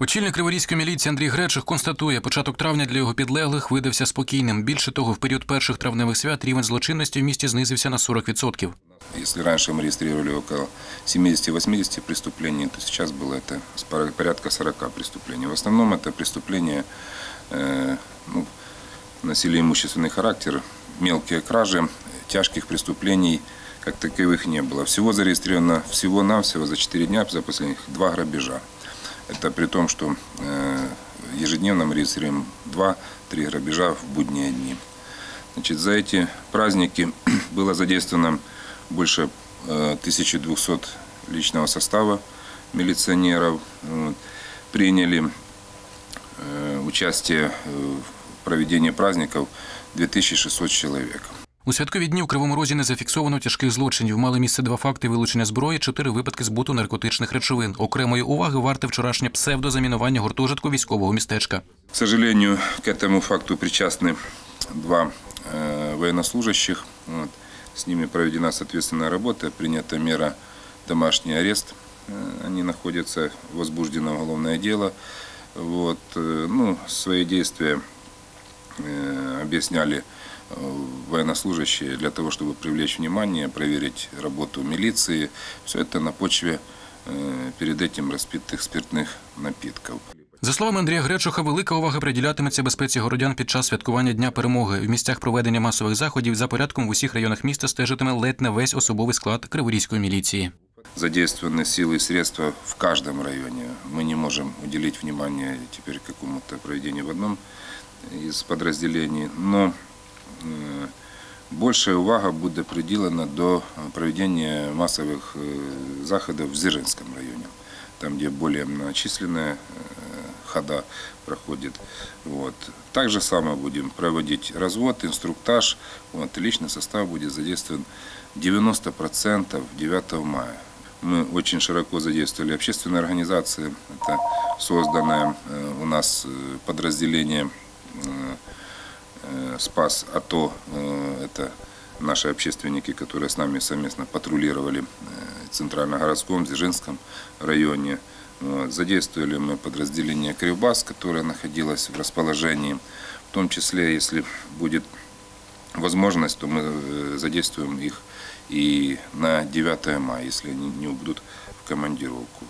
Очільник Криворізької міліції Андрій Гречих констатує, початок травня для його підлеглих видався спокійним. Більше того, в період перших травневих свят рівень злочинності в місті знизився на 40%. Если раньше мы регистрировали около 70-80 преступлений, то сейчас было это с пора- порядка 40 преступлений. В основном это преступления, э, ну, носили имущественный характер, мелкие кражи, тяжких преступлений как таковых не было. Всего зарегистрировано всего-навсего за 4 дня, за последних два грабежа. Это при том, что э, ежедневно мы регистрируем 2-3 грабежа в будние дни. Значит, за эти праздники было задействовано больше э, 1200 личного состава милиционеров. Приняли э, участие э, в проведении праздников 2600 человек. У святкові дні у Кривому Розі не зафіксовано тяжких злочинів. Мали місце два факти вилучення зброї, чотири випадки збуту наркотичних речовин. Окремої уваги варте вчорашнє псевдозамінування гуртожитку військового містечка. К сожалению, к этому факту причастны два э, военнослужащих. Вот. С ними проведена соответственная работа, принята мера домашний арест. Э, Они находятся, возбуждено уголовное дело. Вот. э, Ну, свои действия э, объясняли э, военнослужащие для того, чтобы привлечь внимание, проверить работу милиции. Все это на почве э, перед этим распитых спиртных напитков. За словами Андрія Гречуха, велика увага приділятиметься безпеці городян під час святкування Дня перемоги. В місцях проведення масових заходів за порядком в усіх районах міста стежитиме ледь не весь особовий склад Криворізької міліції. задействованы силы и средства в каждом районе. Мы не можем уделить внимание теперь какому-то проведению в одном из подразделений, но э, большая увага буде приділена до проведения массовых э, заходов в Дзержинском районе, там, где более многочисленная э, хода проходит. Вот. Так же самое будем проводить развод, инструктаж. Вот. Личный состав будет задействован 90% 9 мая. Мы очень широко задействовали общественные организации. Это созданное у нас подразделение «Спас АТО». Э, Это наши общественники, которые с нами совместно патрулировали э, в Центрально-городском, Дзержинском районе. Задействовали мы подразделение «Кривбас», которое находилось в расположении. В том числе, если будет возможность, то мы э, задействуем их и на 9 мая, если они не убудут в командировку.